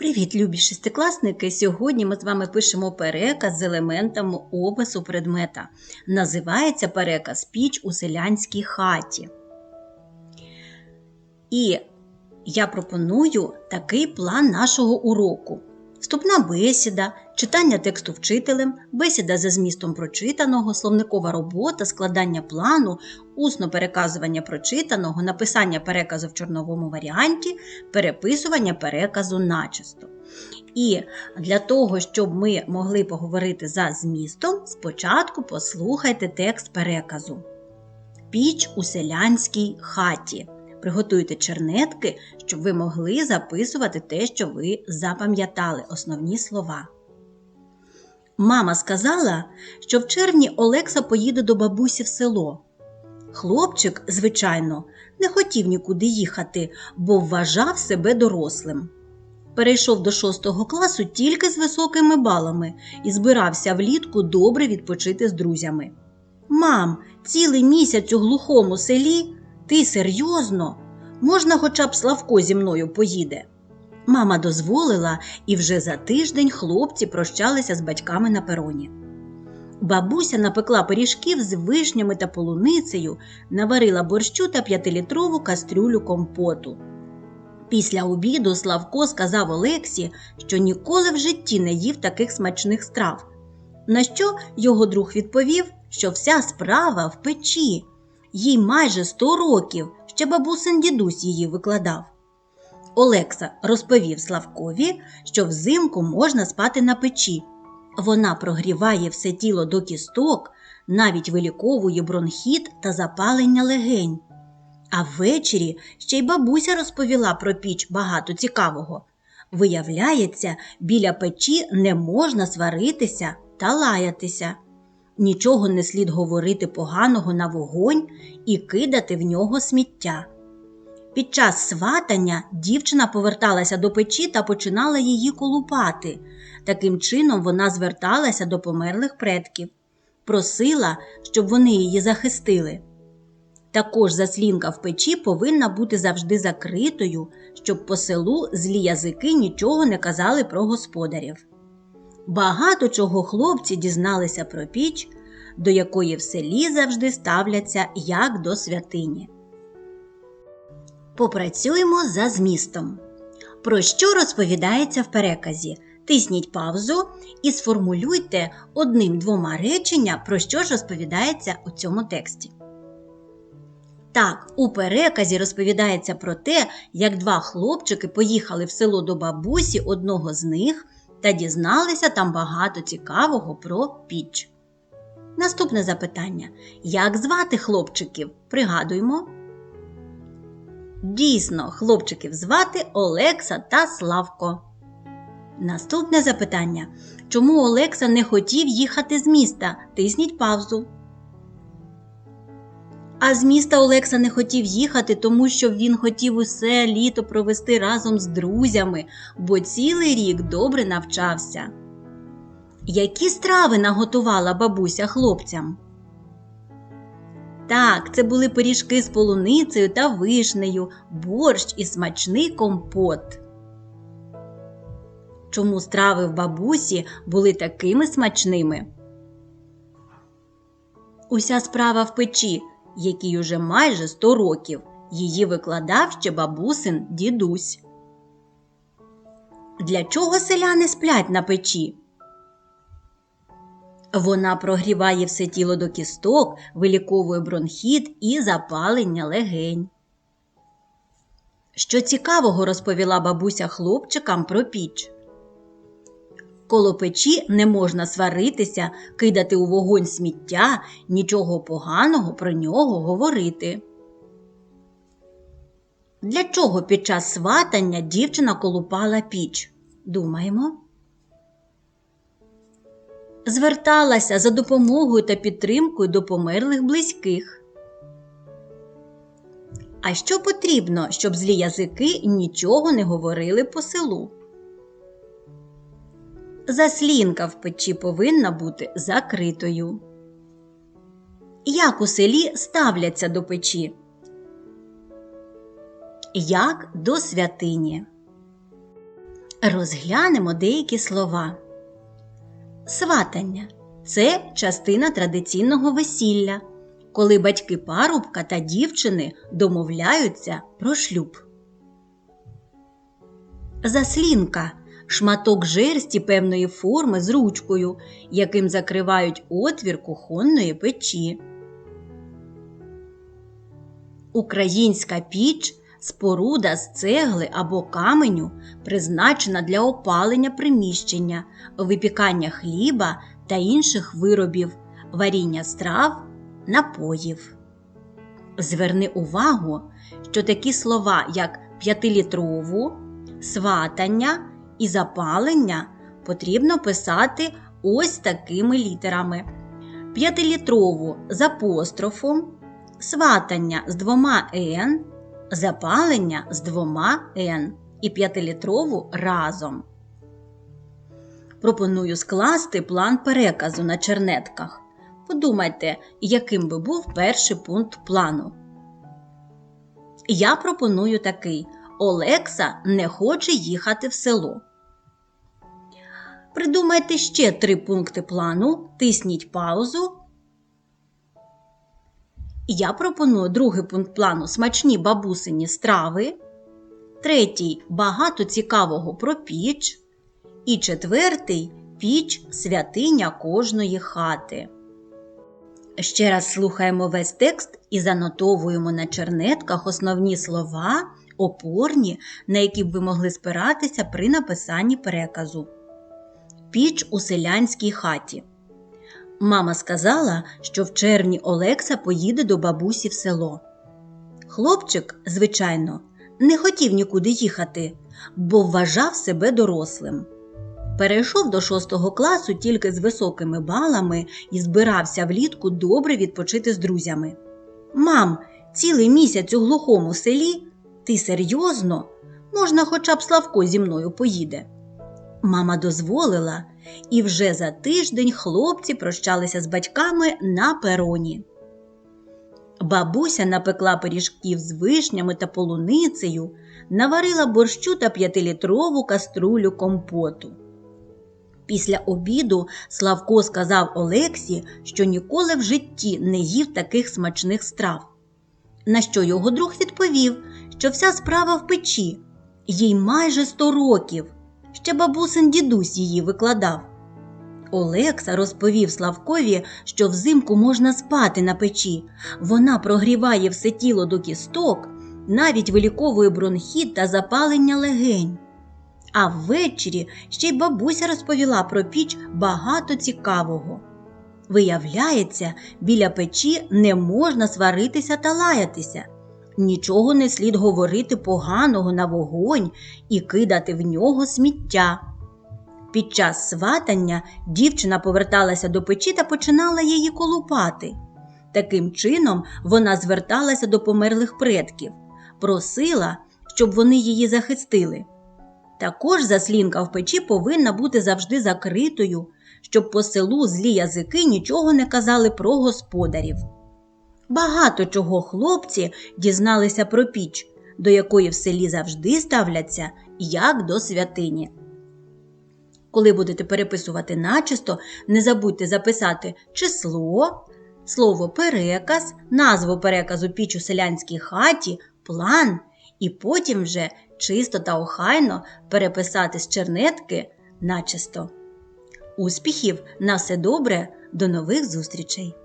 Привіт, любі шестикласники! Сьогодні ми з вами пишемо переказ з елементами опису предмета. Називається переказ Піч у селянській хаті. І я пропоную такий план нашого уроку: вступна бесіда, читання тексту вчителем, бесіда за змістом прочитаного, словникова робота, складання плану, усно переказування прочитаного, написання переказу в чорновому варіанті, переписування переказу начисто. І для того, щоб ми могли поговорити за змістом, спочатку послухайте текст переказу. Піч у селянській хаті. Приготуйте чернетки, щоб ви могли записувати те, що ви запам'ятали, основні слова. Мама сказала, що в червні Олекса поїде до бабусі в село. Хлопчик, звичайно, не хотів нікуди їхати, бо вважав себе дорослим. Перейшов до шостого класу тільки з високими балами і збирався влітку добре відпочити з друзями. Мам, цілий місяць у глухому селі? Ти серйозно? Можна хоча б Славко зі мною поїде. Мама дозволила, і вже за тиждень хлопці прощалися з батьками на пероні. Бабуся напекла пиріжків з вишнями та полуницею, наварила борщу та п'ятилітрову кастрюлю компоту. Після обіду Славко сказав Олексі, що ніколи в житті не їв таких смачних страв. На що його друг відповів, що вся справа в печі, їй майже сто років, ще бабусин дідусь її викладав. Олекса розповів Славкові, що взимку можна спати на печі. Вона прогріває все тіло до кісток, навіть виліковує бронхіт та запалення легень. А ввечері ще й бабуся розповіла про піч багато цікавого. Виявляється, біля печі не можна сваритися та лаятися. Нічого не слід говорити поганого на вогонь і кидати в нього сміття. Під час сватання дівчина поверталася до печі та починала її колупати. Таким чином вона зверталася до померлих предків, просила, щоб вони її захистили. Також заслінка в печі повинна бути завжди закритою, щоб по селу злі язики нічого не казали про господарів. Багато чого хлопці дізналися про піч, до якої в селі завжди ставляться як до святині. Попрацюємо за змістом. Про що розповідається в переказі? Тисніть паузу і сформулюйте одним-двома речення, про що ж розповідається у цьому тексті. Так, у переказі розповідається про те, як два хлопчики поїхали в село до бабусі одного з них та дізналися там багато цікавого про піч. Наступне запитання: Як звати хлопчиків? Пригадуємо. Дійсно, хлопчиків звати Олекса та Славко. Наступне запитання. Чому Олекса не хотів їхати з міста? Тисніть паузу. А з міста Олекса не хотів їхати, тому що він хотів усе літо провести разом з друзями, бо цілий рік добре навчався. Які страви наготувала бабуся хлопцям? Так, це були пиріжки з полуницею та вишнею, борщ і смачний компот. Чому страви в бабусі були такими смачними? Уся справа в печі, якій уже майже 100 років. Її викладав ще бабусин дідусь. Для чого селяни сплять на печі? Вона прогріває все тіло до кісток, виліковує бронхіт і запалення легень. Що цікавого розповіла бабуся хлопчикам про піч. Коло печі не можна сваритися, кидати у вогонь сміття, нічого поганого про нього говорити. Для чого під час сватання дівчина колупала піч? Думаємо зверталася за допомогою та підтримкою до померлих близьких. А що потрібно, щоб злі язики нічого не говорили по селу? Заслінка в печі повинна бути закритою. Як у селі ставляться до печі? Як до святині? Розглянемо деякі слова. Сватання це частина традиційного весілля, коли батьки парубка та дівчини домовляються про шлюб. Заслінка шматок жерсті певної форми з ручкою, яким закривають отвір кухонної печі. Українська піч споруда з цегли або каменю, призначена для опалення приміщення, випікання хліба та інших виробів, варіння страв, напоїв. Зверни увагу, що такі слова, як п'ятилітрову, сватання і запалення потрібно писати ось такими літерами: п'ятилітрову з апострофом, сватання з двома «н», запалення з двома «н» і п'ятилітрову разом. Пропоную скласти план переказу на чернетках. Подумайте, яким би був перший пункт плану. Я пропоную такий: Олекса не хоче їхати в село. Придумайте ще три пункти плану, тисніть паузу. Я пропоную другий пункт плану смачні бабусині страви. Третій багато цікавого про піч. І четвертий піч святиня кожної хати. Ще раз слухаємо весь текст і занотовуємо на чернетках основні слова, опорні, на які б ви могли спиратися при написанні переказу. Піч у селянській хаті. Мама сказала, що в червні Олекса поїде до бабусі в село. Хлопчик, звичайно, не хотів нікуди їхати, бо вважав себе дорослим. Перейшов до шостого класу тільки з високими балами і збирався влітку добре відпочити з друзями. Мам, цілий місяць у глухому селі? Ти серйозно? Можна хоча б Славко зі мною поїде. Мама дозволила, і вже за тиждень хлопці прощалися з батьками на пероні. Бабуся напекла пиріжків з вишнями та полуницею, наварила борщу та п'ятилітрову каструлю компоту. Після обіду Славко сказав Олексі, що ніколи в житті не їв таких смачних страв. На що його друг відповів, що вся справа в печі, їй майже сто років. Ще бабусин дідусь її викладав. Олекса розповів Славкові, що взимку можна спати на печі. Вона прогріває все тіло до кісток, навіть виліковує бронхіт та запалення легень. А ввечері ще й бабуся розповіла про піч багато цікавого. Виявляється, біля печі не можна сваритися та лаятися. Нічого не слід говорити поганого на вогонь і кидати в нього сміття. Під час сватання дівчина поверталася до печі та починала її колупати. Таким чином вона зверталася до померлих предків, просила, щоб вони її захистили. Також заслінка в печі повинна бути завжди закритою, щоб по селу злі язики нічого не казали про господарів. Багато чого хлопці дізналися про піч, до якої в селі завжди ставляться як до святині. Коли будете переписувати начисто, не забудьте записати число, слово переказ, назву переказу піч у селянській хаті, план, і потім вже чисто та охайно переписати з чернетки начисто. Успіхів! На все добре! До нових зустрічей!